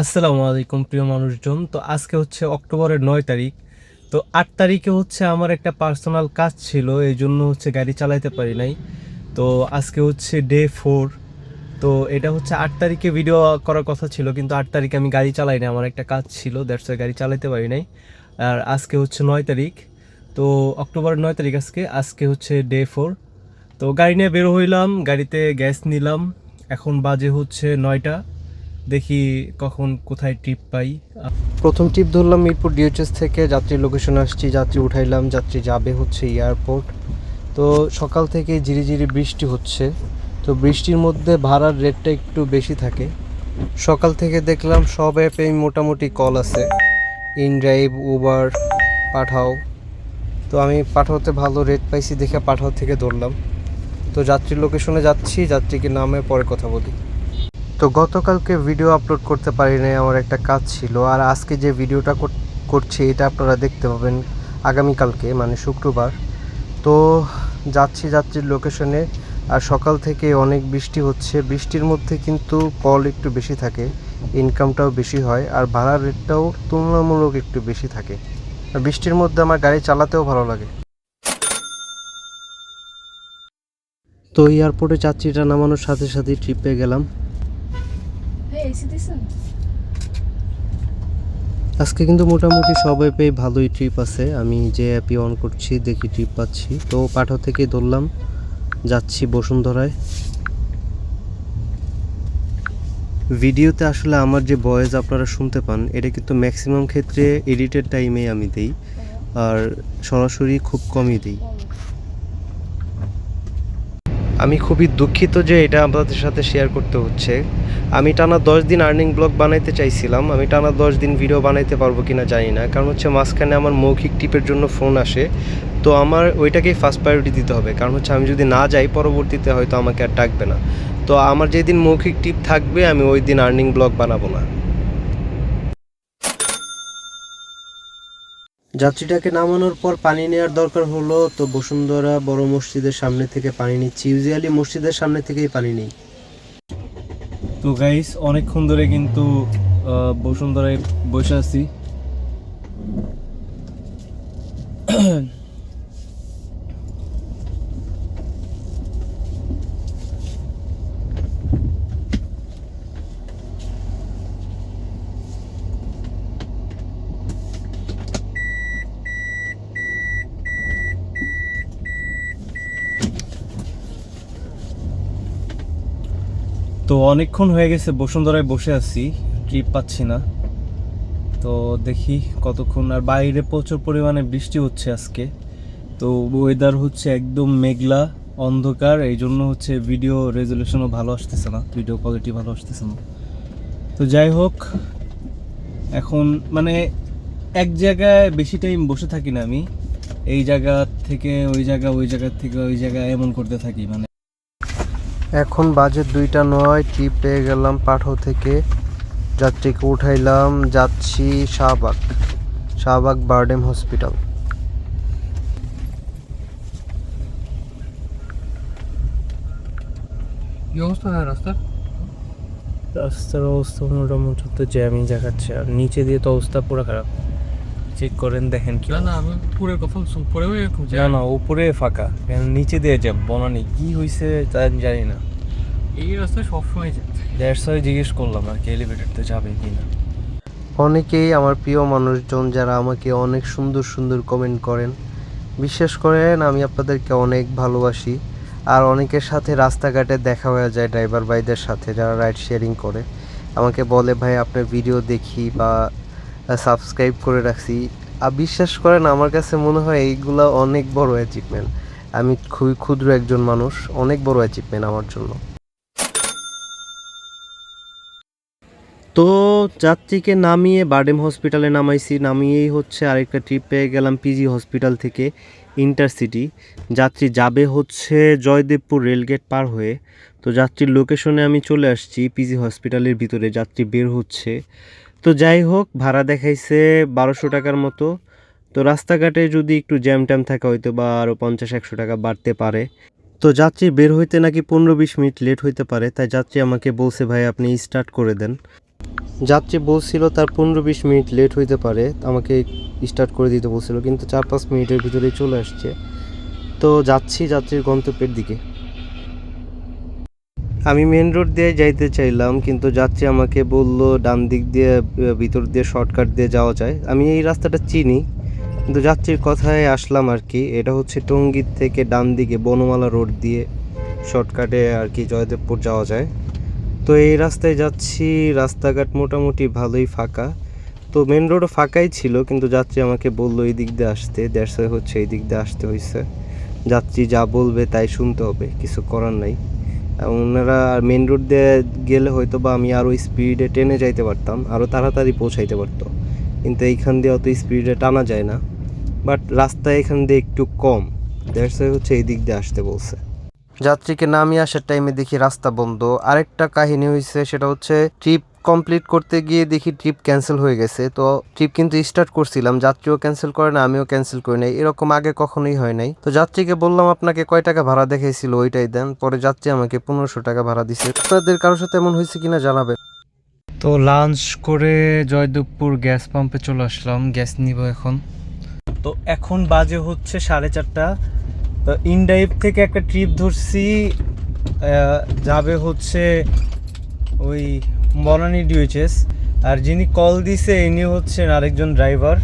আসসালামু আলাইকুম, প্রিয় মানুষজন। তো আজকে হচ্ছে অক্টোবরের নয় তারিখ। তো আট তারিখে হচ্ছে আমার একটা পার্সোনাল কাজ ছিল, এই জন্য হচ্ছে গাড়ি চালাইতে পারি নাই। তো আজকে হচ্ছে ডে ফোর। তো এটা হচ্ছে আট তারিখে ভিডিও করার কথা ছিল, কিন্তু আট তারিখে আমি গাড়ি চালাই না আমার একটা কাজ ছিল দ্যাটস গাড়ি চালাতে পারি নাই। আর আজকে হচ্ছে নয় তারিখ। তো অক্টোবরের নয় তারিখ আজকে আজকে হচ্ছে ডে ফোর। তো গাড়ি নিয়ে বের হইলাম, গাড়িতে গ্যাস নিলাম। এখন বাজে হচ্ছে নয়টা। দেখি কখন কোথায় ট্রিপ পাই। প্রথম ট্রিপ ধরলাম মিরপুর ডিএচএস থেকে যাত্রী লোকেশনে আসছি, যাত্রী উঠাইলাম, যাত্রী যাবে হচ্ছে এয়ারপোর্ট তো সকাল থেকে ঝিরিঝিরি বৃষ্টি হচ্ছে। তো বৃষ্টির মধ্যে ভাড়ার রেটটা একটু বেশি থাকে। সকাল থেকে দেখলাম সব অ্যাপেই মোটামুটি কল আছে। InDrive Uber Pathao. তো আমি পাঠাওতে ভালো রেট পাইছি, দেখে পাঠাও থেকে ধরলাম। তো যাত্রীর লোকেশনে যাচ্ছি, যাত্রীকে নামে পরে কথা বলি। তো গতকালকে ভিডিও আপলোড করতে পারি নাই আমার একটা কাজ ছিল। আর আজকে যে ভিডিওটা কর- করছি, এটা আপনারা দেখতে পাবেন আগামীকালকে মানে শুক্রবার। তো যাচ্ছি যাত্রীর লোকেশনে আর সকাল থেকে অনেক বৃষ্টি হচ্ছে। বৃষ্টির মধ্যে কিন্তু কল একটু বেশি থাকে ইনকামটাও বেশি হয়, আর ভাড়ার রেটটাও তুলনামূলক একটু বেশি থাকে। বৃষ্টির মধ্যে আমার গাড়ি চালাতেও ভালো লাগে। তো এয়ারপোর্টে যাত্রীটা নামানোর সাথে সাথে ট্রিপে গেলাম। আজকে কিন্তু মোটামুটি সব অ্যাপেই ভালোই ট্রিপ আছে। আমি যে অ্যাপই অন করছি দেখি ট্রিপ পাচ্ছি। তো পাঠা থেকে ধরলাম যাচ্ছি বসুন্ধরায়। ভিডিওতে আসলে আমার যে ভয়েস আপনারা শুনতে পান এটা কিন্তু ম্যাক্সিমাম ক্ষেত্রে এডিটেড টাইমে আমি দিই। আর সরাসরি খুব কমই দিই। আমি খুবই দুঃখিত যে এটা আপনাদের সাথে শেয়ার করতে হচ্ছে। আমি টানা দশ দিন আর্নিং ব্লগ বানাইতে চাইছিলাম। আমি টানা দশ দিন ভিডিও বানাইতে পারব কি না জানি না। কারণ হচ্ছে মাঝখানে আমার মৌখিক টিপের জন্য ফোন আসে। তো আমার ওইটাকেই ফার্স্ট প্রায়োরিটি দিতে হবে। কারণ হচ্ছে আমি যদি না যাই, পরবর্তীতে হয়তো আমাকে আর ডাকবে না। তো আমার যেদিন মৌখিক টিপ থাকবে, আমি ওই দিন আর্নিং ব্লগ বানাবো না। যাত্রীটাকে নামানোর পর পানি নেওয়ার দরকার হলো, তো বসুন্ধরা বড় মসজিদের সামনে থেকে পানি নিচ্ছি। ইউজুয়ালি মসজিদের সামনে থেকেই পানি নেই। তো গাইস অনেকক্ষণ ধরে কিন্তু বসুন্ধরায় বসে আছি। তো অনেকক্ষণ হয়ে গেছে, বসুন্ধরায় বসে আছি ট্রিপ পাচ্ছি না। তো দেখি কতক্ষণ, আর বাইরে প্রচুর পরিমাণে বৃষ্টি হচ্ছে আজকে। তো ওয়েদার হচ্ছে একদম মেঘলা, অন্ধকার এই জন্য হচ্ছে ভিডিও রেজলিউশনও ভালো আসতেছে না ভিডিও কোয়ালিটি ভালো আসতেছে না। তো যাই হোক, এখন মানে এক জায়গায় বেশি টাইম বসে থাকি না আমি, এই জায়গা থেকে, ওই জায়গা ওই জায়গা থেকে, ওই জায়গা এমন করতে থাকি মানে এখন বাজে দুইটা নয় ট্রিপ পেয়ে গেলাম পাঠো থেকে। যাত্রীকে উঠাইলাম যাচ্ছি শাহবাগ। শাহবাগ বার্ডেম হসপিটাল। কি অবস্থা রাস্তার? রাস্তার অবস্থা মোটামুটি তো জ্যামই দেখাচ্ছে আর নিচে দিয়ে তো অবস্থা পুরো খারাপ। চেক করেন দেখেন কি না না আমি উপরের কথা বলছি উপরেও এরকম না না উপরে ফাঁকা। কেন নিচে দিয়ে যাব বনানি কি হয়েছে তা জানি না। এই রাস্তায় সবসময় যায়। দেড় ছয় জিজ্ঞেস করলাম আর কি এলিভেটরতে যাবে কি না। অনেকেই আমার প্রিয় মানুষজন যারা আমাকে অনেক সুন্দর সুন্দর কমেন্ট করেন। বিশ্বাস করেন আমি আপনাদেরকে অনেক ভালোবাসি। আর অনেকের সাথে রাস্তাঘাটে দেখা হয়ে যায় ড্রাইভার ভাইদের সাথে যারা রাইড শেয়ারিং করে। আমাকে বলে ভাই আপনার ভিডিও দেখি বা সাবস্ক্রাইব করে রাখছি। আর বিশ্বাস করেন, আমার কাছে মনে হয় এইগুলো অনেক বড় অ্যাচিভমেন্ট আমি খুবই ক্ষুদ্র একজন মানুষ, অনেক বড় অ্যাচিভমেন্ট আমার জন্য। তো যাত্রীকে নামিয়ে বার্ডেম হসপিটালে নামাইছি। নামিয়েই হচ্ছে আরেকটা ট্রিপ পেয়ে গেলাম পিজি হসপিটাল থেকে ইন্টারসিটি যাত্রী যাবে হচ্ছে জয়দেবপুর রেলগেট পার হয়ে। তো যাত্রীর লোকেশনে আমি চলে আসছি পিজি হসপিটালের ভিতরে। যাত্রী বের হচ্ছে। তো যাই হোক, ভাড়া দেখাইছে বারোশো টাকার মতো। তো রাস্তাঘাটে যদি একটু জ্যাম ট্যাম থাকে, হয়তো বা আরও পঞ্চাশ, একশো টাকা বাড়তে পারে। তো যাত্রী বের হইতে নাকি পনেরো, বিশ মিনিট লেট হইতে পারে, তাই যাত্রী আমাকে বলছে, ভাই, আপনি স্টার্ট করে দেন। যাত্রী বলছিল, তার পনেরো, বিশ মিনিট লেট হইতে পারে, আমাকে স্টার্ট করে দিতে বলছিল। কিন্তু চার, পাঁচ মিনিটের ভিতরেই চলে আসছে। তো যাচ্ছি যাত্রীর গন্তব্যের দিকে। আমি মেন রোড দিয়ে যাইতে চাইলাম, কিন্তু যাত্রী আমাকে বলল ডান দিক দিয়ে ভিতর দিয়ে শর্টকাট দিয়ে যাওয়া যায়। আমি এই রাস্তাটা চিনি, কিন্তু যাত্রীর কথায় আসলাম আর কি। এটা হচ্ছে টঙ্গীর থেকে ডান দিকে বনমালা রোড দিয়ে শর্টকাটে আর কি জয়দেবপুর যাওয়া যায়। তো এই রাস্তায় যাচ্ছি, রাস্তাঘাট মোটামুটি ভালোই ফাঁকা। তো মেন রোডও ফাঁকাই ছিল, কিন্তু যাত্রী আমাকে বলল এই দিক দিয়ে আসতে দেড়শো হচ্ছে এই দিক দিয়ে আসতে হয়েছে যাত্রী যা বলবে তাই শুনতে হবে, কিছু করার নাই। ওনারা মেন রোড দিয়ে গেলে হয়তো বা আমি আরও স্পিডে টেনে যাইতে পারতাম আরও তাড়াতাড়ি পৌঁছাইতে পারতো। কিন্তু এইখান দিয়ে অত স্পিডে টানা যায় না। বাট রাস্তা এখান দিয়ে একটু কম। দেড়শো হচ্ছে এই দিক দিয়ে আসতে বলছে। যাত্রীকে নামিয়ে আসার টাইমে দেখি রাস্তা বন্ধ। আরেকটা কাহিনী হয়েছে সেটা হচ্ছে ট্রিপ কমপ্লিট করতে গিয়ে দেখি ট্রিপ ক্যান্সেল হয়ে গেছে। তো ট্রিপ কিন্তু স্টার্ট করছিলাম, যাত্রীও ক্যান্সেল করে না, আমিও ক্যান্সেল করি নাই। এরকম আগে কখনোই হয় নাই। তো যাত্রীকে বললাম, আপনাকে কয় টাকা ভাড়া দেখাইছিল ওইটাই দেন। পরে যাত্রী আমাকে পনেরোশো টাকা ভাড়া দিছে। আপনাদের কারোর সাথে এমন হয়েছে কিনা জানাবেন। তো লাঞ্চ করে জয়দেবপুর গ্যাস পাম্পে চলে আসলাম। গ্যাস নিব এখন। তো এখন বাজে হচ্ছে সাড়ে চারটা। তো ইনডাইভ থেকে একটা ট্রিপ ধরছি। যাবে হচ্ছে ওই বনানী ডিউচেস আর যিনি কল দিছে, ইনি হচ্ছেন আরেকজন ড্রাইভার।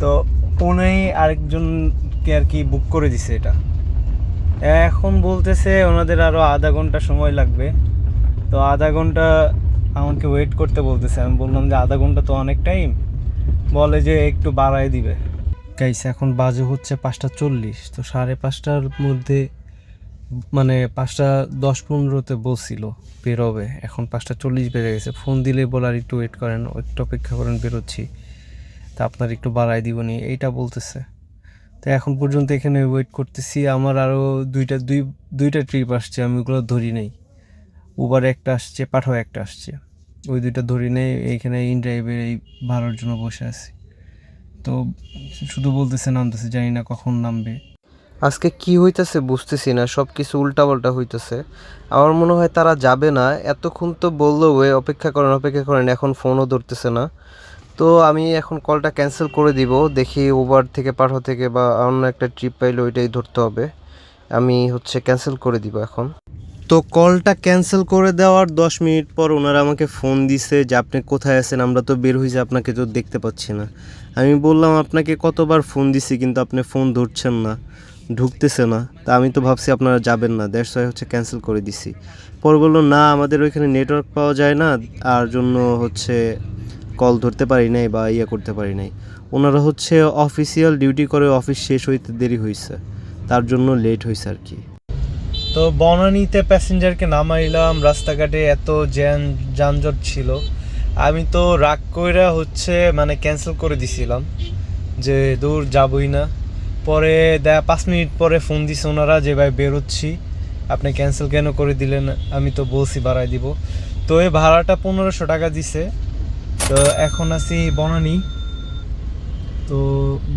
তো উনি আরেকজনকে আর কি বুক করে দিছে এটা। এখন বলতেছে ওনাদের আরও আধা ঘণ্টা সময় লাগবে। তো আধা ঘণ্টা আমাকে ওয়েট করতে বলতেছে। আমি বললাম যে আধা ঘণ্টা তো অনেক টাইম বলে যে একটু বাড়ায় দিবে। গাইস এখন বাজে হচ্ছে পাঁচটা চল্লিশ। তো সাড়ে পাঁচটার মধ্যে মানে পাঁচটা দশ পনেরোতে বলছিল বেরোবে। এখন পাঁচটা চল্লিশ বেজে গেছে। ফোন দিলে বলার একটু ওয়েট করেন, একটু অপেক্ষা করেন, বেরোচ্ছি। তা আপনার একটু বাড়াই দিবনি এইটা বলতেছে। তো এখন পর্যন্ত এখানে ওয়েট করতেছি। আমার আরও দুইটা, দুই, দুইটা ট্রিপ আসছে, আমি ওগুলো ধরি নেই। উবার একটা আসছে পাঠাও একটা আসছে। ওই দুইটা ধরি নেই এইখানে ইন ড্রাইভের এই ভাড়ার জন্য বসে আছি। তো শুধু বলতেছে, নামতেছে, জানি না কখন নামবে। আজকে কি হইতাছে বুঝতেছি না সব কিছু উল্টাপাল্টা হইতেছে। আমার মনে হয় তারা যাবে না, এতক্ষণ তো বলল ওয়ে, অপেক্ষা করেন অপেক্ষা করেন, এখন ফোনও ধরতেছে না। তো আমি এখন কলটা ক্যান্সেল করে দিব, দেখি ওভার থেকে পাঠা থেকে বা অন্য একটা ট্রিপ পাইলে ওইটাই ধরতে হবে। আমি হচ্ছে ক্যান্সেল করে দিব এখন। তো কলটা ক্যান্সেল করে দেওয়ার দশ মিনিট পর ওনারা আমাকে ফোন দিছে যে, আপনি কোথায় আছেন? আমরা তো বের হয়েছি আপনাকে তো দেখতে পাচ্ছি না। আমি বললাম, আপনাকে কতবার ফোন দিছি, কিন্তু আপনি ফোন ধরছেন না। ঢুকতেছে না। তা আমি তো ভাবছি আপনারা যাবেন না। দ্যাটস ওয়াই হচ্ছে ক্যান্সেল করে দিছি। পরে বলল, না, আমাদের ওইখানে নেটওয়ার্ক পাওয়া যায় না। আর জন্য হচ্ছে কল ধরতে পারি নাই বা ইয়ে করতে পারি নাই। ওনারা হচ্ছে অফিসিয়াল ডিউটি করে অফিস শেষ হইতে দেরি হয়েছে তার জন্য লেট হয়েছে আর কি। তো বনানীতে প্যাসেঞ্জারকে নামাইলাম। রাস্তাঘাটে এত জ্যান, যানজট ছিল। আমি তো রাগ কইরা হচ্ছে মানে ক্যান্সেল করে দিছিলাম যে দূর যাবই না। পরে দেয়া পাঁচ মিনিট পরে ফোন দিছে ওনারা যে, ভাই, বেরোচ্ছি। আপনি ক্যান্সেল কেন করে দিলেন? আমি তো বলছি বাড়াই দিব। তো এই ভাড়াটা পনেরোশো টাকা দিছে। তো এখন আছি বনানী। তো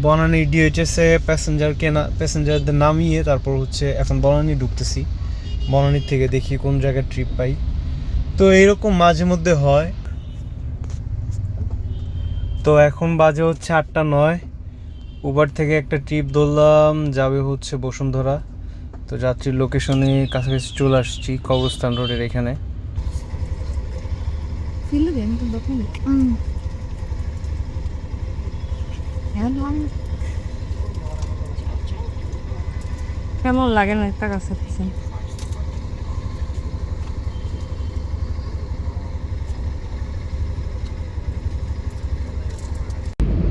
বনানী ডিএইচএসে প্যাসেঞ্জারকে না প্যাসেঞ্জারদের নামিয়ে তারপর হচ্ছে এখন বনানি ঢুকতেছি। বনানীর থেকে দেখি কোন জায়গায় ট্রিপ পাই। তো এইরকম মাঝে মধ্যে হয়। তো এখন বাজে হচ্ছে আটটা নয়। উবার থেকে একটা ট্রিপ ধরলাম যাবে হচ্ছে বসুন্ধরা। তো যাত্রীর লোকেশনে কাছাকাছি চলে আসছি কবরস্থান রোডের এখানে। då. কেমন লাগে না একটা কাছে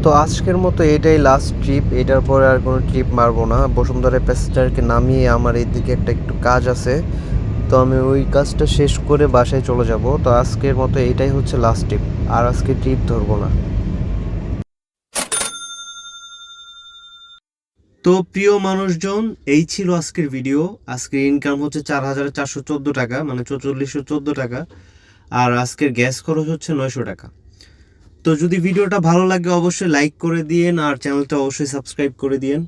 তো আজকের মতো এটাই লাস্ট ট্রিপ এটার পরে আর কোনো ট্রিপ মারবো না। বসুন্ধরা প্যাসেঞ্জারকে নামিয়ে আমার এইদিকে একটা একটু কাজ আছে। তো আমি ওই কাজটা শেষ করে বাসায় চলে যাব। তো আজকের মতো এটাই হচ্ছে লাস্ট ট্রিপ আর আজকে ট্রিপ ধরবো না। তো প্রিয় মানুষজন, এই ছিল আজকের ভিডিও আজকের ইনকাম হচ্ছে চার হাজার চারশো চোদ্দ টাকা মানে চৌচল্লিশশো চোদ্দ টাকা। আর আজকের গ্যাস খরচ হচ্ছে নয়শো টাকা। তো যদি ভিডিওটা ভালো লাগে, অবশ্যই লাইক করে দিয়েন আর চ্যানেলটা অবশ্যই সাবস্ক্রাইব করে দিয়েন।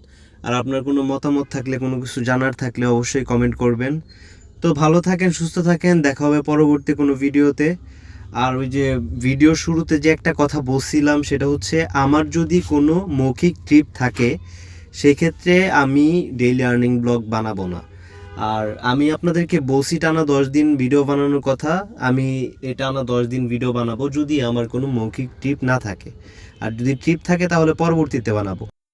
আর আপনার কোনো মতামত থাকলে, কোনো কিছু জানার থাকলে অবশ্যই কমেন্ট করবেন। তো ভালো থাকেন, সুস্থ থাকেন, দেখা হবে পরবর্তী কোনো ভিডিওতে। আর ওই যে ভিডিও শুরুতে যে একটা কথা বলছিলাম, সেটা হচ্ছে আমার যদি কোনো মৌখিক ট্রিপ থাকে, সেক্ষেত্রে আমি ডেইলি আর্নিং ব্লগ বানাবো না। আর আমি আপনাদেরকে বসি টানা দশ দিন ভিডিও বানানোর কথা, আমি এটা টানা দশ দিন ভিডিও বানাবো যদি আমার কোনো মৌখিক ট্রিপ না থাকে। আর যদি ট্রিপ থাকে তাহলে পরবর্তীতে বানাবো।